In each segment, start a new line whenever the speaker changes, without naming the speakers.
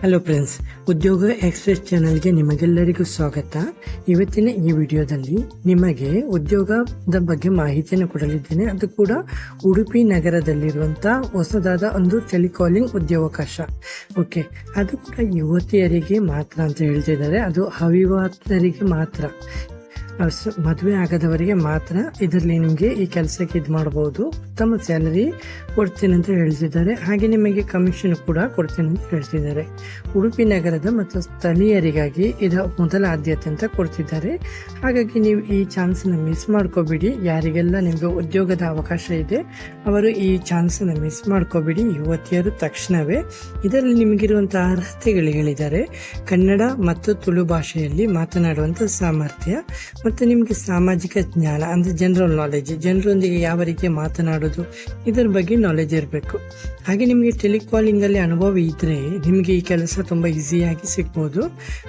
Hello friends ಉದ್ಯೋಗ express ಚಾನಲ್ಗೆ ನಿಮಗೆಲ್ಲರಿಗೂ ಸ್ವಾಗತ. ಇವತ್ತಿನ ಈ ವಿಡಿಯೋದಲ್ಲಿ ನಿಮಗೆ ಉದ್ಯೋಗದ ಬಗ್ಗೆ ಮಾಹಿತಿಯನ್ನು ಕೊಡಲಿದ್ದೇನೆ. ಅದು ಕೂಡ ಉಡುಪಿ ನಗರದಲ್ಲಿರುವಂಥ ಹೊಸದಾದ ಒಂದು ಟೆಲಿಕಾಲಿಂಗ್ ಉದ್ಯೋಗಾವಕಾಶ. ಓಕೆ ಅದು ಕೂಡ ಯುವತಿಯರಿಗೆ ಮಾತ್ರ ಅಂತ ಹೇಳ್ತಿದ್ದಾರೆ. ಅದು ಅವಿವಾಹಿತರಿಗೆ ಮಾತ್ರ. ಮದುವೆ ಆಗದವರಿಗೆ ಮಾತ್ರ ಇದರಲ್ಲಿ ನಿಮಗೆ ಈ ಕೆಲಸಕ್ಕೆ ಇದು ಮಾಡಬಹುದು ಉತ್ತಮ ಸ್ಯಾಲರಿ ಕೊಡ್ತೇನೆ ಅಂತ ಹೇಳ್ತಿದ್ದಾರೆ. ಹಾಗೆ ನಿಮಗೆ ಕಮಿಷನ್ ಕೂಡ ಕೊಡ್ತೇನೆ ಅಂತ ಹೇಳ್ತಿದ್ದಾರೆ. ಉಡುಪಿ ನಗರದ ಮತ್ತು ಸ್ಥಳೀಯರಿಗಾಗಿ ಇದು ಮೊದಲ ಆದ್ಯತೆ ಅಂತ ಕೊಡ್ತಿದ್ದಾರೆ. ಹಾಗಾಗಿ ನೀವು ಈ ಚಾನ್ಸನ್ನ ಮಿಸ್ ಮಾಡ್ಕೋಬೇಡಿ. ಯಾರಿಗೆಲ್ಲ ನಿಮಗೆ ಉದ್ಯೋಗದ ಅವಕಾಶ ಇದೆ, ಅವರು ಈ ಚಾನ್ಸನ್ನ ಮಿಸ್ ಮಾಡ್ಕೋಬೇಡಿ. ಯುವತಿಯರು ತಕ್ಷಣವೇ ಇದರಲ್ಲಿ ನಿಮಗಿರುವಂತಹ ಅರ್ಹತೆಗಳು ಹೇಳಿದ್ದಾರೆ. ಕನ್ನಡ ಮತ್ತು ತುಳು ಭಾಷೆಯಲ್ಲಿ ಮಾತನಾಡುವಂಥ ಸಾಮರ್ಥ್ಯ ಮತ್ತು ನಿಮಗೆ ಸಾಮಾಜಿಕ ಜ್ಞಾನ, ಅಂದರೆ ಜನರಲ್ ನಾಲೆಜ್ ಜನರೊಂದಿಗೆ ಯಾವ ರೀತಿ ಮಾತನಾಡೋದು ಇದರ ಬಗ್ಗೆ ನಾಲೆಜ್ ಇರಬೇಕು. ಹಾಗೆ ನಿಮಗೆ ಟೆಲಿಕಾಲಿಂಗ್ ಅಲ್ಲಿ ಅನುಭವ ಇದ್ರೆ ನಿಮಗೆ ಈ ಕೆಲಸ ತುಂಬಾ ಈಸಿಯಾಗಿ ಸಿಗ್ಬೋದು.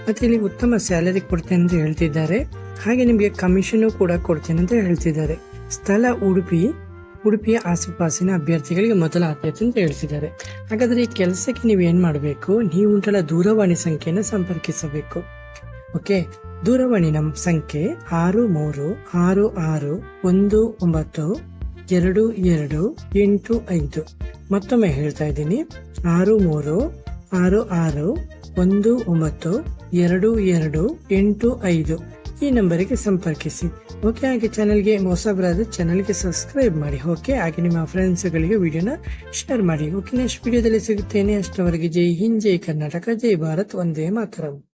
ಮತ್ತೆ ಇಲ್ಲಿ ಉತ್ತಮ ಸ್ಯಾಲರಿ ಕೊಡ್ತೇನೆ ಅಂತ ಹೇಳ್ತಿದ್ದಾರೆ. ಹಾಗೆ ನಿಮಗೆ ಕಮಿಷನ್ ಕೂಡ ಕೊಡ್ತೇನೆ ಅಂತ ಹೇಳ್ತಿದ್ದಾರೆ. ಸ್ಥಳ ಉಡುಪಿ, ಉಡುಪಿಯ ಆಸುಪಾಸಿನ ಅಭ್ಯರ್ಥಿಗಳಿಗೆ ಮೊದಲ ಆದ್ಯತೆ ಅಂತ ಹೇಳ್ತಿದ್ದಾರೆ. ಹಾಗಾದ್ರೆ ಈ ಕೆಲಸಕ್ಕೆ ನೀವು ಏನು ಮಾಡಬೇಕು? ನೀವು ಉಂಟಲ್ಲ ದೂರವಾಣಿ ಸಂಖ್ಯೆಯನ್ನು ಸಂಪರ್ಕಿಸಬೇಕು. ಓಕೆ? ದೂರವಾಣಿ ನಮ್ಮ ಸಂಖ್ಯೆ ಆರು ಮೂರು ಆರು ಆರು ಒಂದು ಒಂಬತ್ತು ಎರಡು ಎರಡು ಎಂಟು ಐದು. ಮತ್ತೊಮ್ಮೆ ಹೇಳ್ತಾ ಇದ್ದೀನಿ. ಆರು ಮೂರು, ಆರು ಆರು, ಒಂದು ಒಂಬತ್ತು, ಎರಡು ಎರಡು, ಎಂಟು ಐದು. ಈ ನಂಬರಿಗೆ ಸಂಪರ್ಕಿಸಿ. ಓಕೆ, ಹಾಗೆ ಚಾನಲ್ಗೆ ಹೊಸಬರಾದ ಚಾನಲ್ಗೆ ಸಬ್ಸ್ಕ್ರೈಬ್ ಮಾಡಿ. ಓಕೆ, ಹಾಗೆ ನಿಮ್ಮ ಫ್ರೆಂಡ್ಸ್ಗಳಿಗೆ ವಿಡಿಯೋನ ಶೇರ್ ಮಾಡಿ. ಓಕೆ ನೆಕ್ಸ್ಟ್ ವಿಡಿಯೋದಲ್ಲಿ ಸಿಗುತ್ತೇನೆ. ಅಷ್ಟವರೆಗೆ ಜೈ ಹಿಂದ್, ಜೈ ಕರ್ನಾಟಕ, ಜೈ ಭಾರತ್ ಒಂದೇ ಮಾತರಂ.